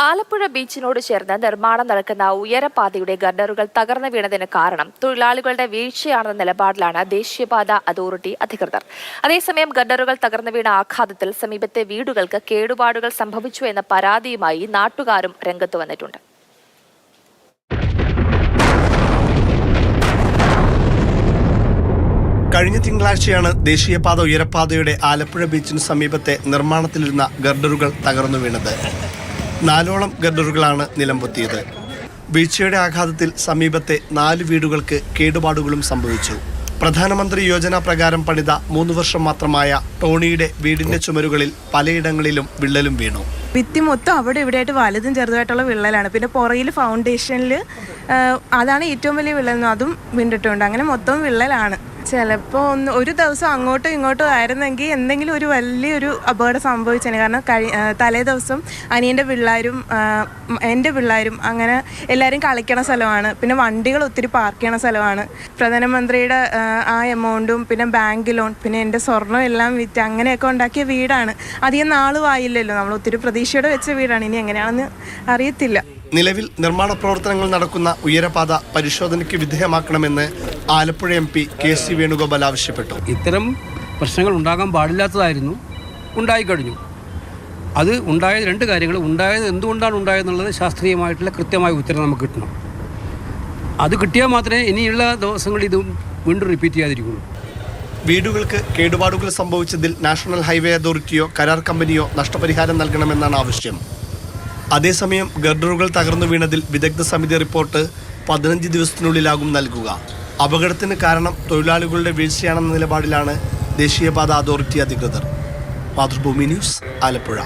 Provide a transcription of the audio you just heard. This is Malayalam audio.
ആലപ്പുഴ ബീച്ചിനോട് ചേർന്ന് നിർമ്മാണം നടക്കുന്ന ഉയരപാതയുടെ ഗർഡറുകൾ തകർന്നു വീണതിന് കാരണം തൊഴിലാളികളുടെ വീഴ്ചയാണെന്ന നിലപാടിലാണ് ദേശീയപാത അതോറിറ്റി അധികൃതർ. അതേസമയം ഗർഡറുകൾ തകർന്നു വീണ ആഘാതത്തിൽ സമീപത്തെ വീടുകൾക്ക് കേടുപാടുകൾ സംഭവിച്ചു എന്ന പരാതിയുമായി നാട്ടുകാരും രംഗത്ത് വന്നിട്ടുണ്ട്. കഴിഞ്ഞ തിങ്കളാഴ്ചയാണ് ദേശീയപാത ഉയരപാതയുടെ ആലപ്പുഴ ബീച്ചിന് സമീപത്തെ നിർമ്മാണത്തിലിരുന്ന ഗർഡറുകൾ തകർന്നു വീണത്. നാലോളം ഗർഡറുകളാണ് നിലംപൊത്തിയത്. വീഴ്ചയുടെ ആഘാതത്തിൽ സമീപത്തെ നാല് വീടുകൾക്ക് കേടുപാടുകളും സംഭവിച്ചു. പ്രധാനമന്ത്രി യോജന പ്രകാരം പണിത മൂന്ന് വർഷം മാത്രമായ ടോണിയുടെ വീടിന്റെ ചുമരുകളിൽ പലയിടങ്ങളിലും വിള്ളലും വീണു. ഭിത്തി മൊത്തം അവിടെ ഇവിടെയായിട്ട് വലുതും ചെറുതായിട്ടുള്ള വിള്ളലാണ്. പിന്നെ പുറയിൽ ഫൗണ്ടേഷനിൽ അതാണ് ഏറ്റവും വലിയ വിള്ളൽ. അതും വീണ്ടിട്ടുണ്ട് അങ്ങനെ മൊത്തം വിള്ളലാണ്. ചിലപ്പോൾ ഒന്ന് ഒരു ദിവസം അങ്ങോട്ടും ഇങ്ങോട്ടും ആയിരുന്നെങ്കിൽ എന്തെങ്കിലും ഒരു വലിയൊരു അപകടം സംഭവിച്ചേനെ. കാരണം കഴി തലേ ദിവസം അനിയന്റെ പിള്ളേരും എന്റെ പിള്ളേരും അങ്ങനെ എല്ലാവരും കളിക്കണ സ്ഥലമാണ്. പിന്നെ വണ്ടികൾ ഒത്തിരി പാർക്ക് ചെയ്യണ സ്ഥലമാണ്. പ്രധാനമന്ത്രിയുടെ ആ എമൗണ്ടും പിന്നെ ബാങ്ക് ലോൺ പിന്നെ എന്റെ സ്വർണം എല്ലാം വിറ്റ് അങ്ങനെയൊക്കെ ഉണ്ടാക്കിയ വീടാണ്. അധികം നാളും ആയില്ലല്ലോ. നമ്മൾ ഒത്തിരി പ്രതീക്ഷയോടെ വെച്ച വീടാണ്. ഇനി എങ്ങനെയാണെന്ന് അറിയത്തില്ല. നിലവിൽ നിർമ്മാണ പ്രവർത്തനങ്ങൾ നടക്കുന്ന ഉയരപാത പരിശോധനയ്ക്ക് വിധേയമാക്കണമെന്ന് Alappuzha M P K C Venugopal ആവശ്യപ്പെട്ടു. ഇത്തരം പ്രശ്നങ്ങൾ ഉണ്ടാകാൻ പാടില്ലാത്തതായിരുന്നു. ഉണ്ടായിക്കഴിഞ്ഞു അത് ഉണ്ടായത് രണ്ട് കാര്യങ്ങൾ. ഉണ്ടായത് എന്തുകൊണ്ടാണ് ഉണ്ടായതെന്നുള്ളത് ശാസ്ത്രീയമായിട്ടുള്ള കൃത്യമായ ഉത്തരം നമുക്ക് കിട്ടണം. അത് കിട്ടിയാൽ മാത്രമേ ഇനിയുള്ള ദിവസങ്ങളിൽ ഇതും വീണ്ടും റിപ്പീറ്റ് ചെയ്യാതിരിക്കുള്ളൂ. വീടുകൾക്ക് കേടുപാടുകൾ സംഭവിച്ചതിൽ നാഷണൽ ഹൈവേ അതോറിറ്റിയോ കരാർ കമ്പനിയോ നഷ്ടപരിഹാരം നൽകണമെന്നാണ് ആവശ്യം. അതേസമയം ഗർഡറുകൾ തകർന്നു വീണതിൽ വിദഗ്ധ സമിതി റിപ്പോർട്ട് പതിനഞ്ച് ദിവസത്തിനുള്ളിലാകും നൽകുക. അപകടത്തിന് കാരണം തൊഴിലാളികളുടെ വീഴ്ചയാണെന്ന നിലപാടിലാണ് ദേശീയപാത അതോറിറ്റി അധികൃതർ. മാതൃഭൂമി ന്യൂസ് ആലപ്പുഴ.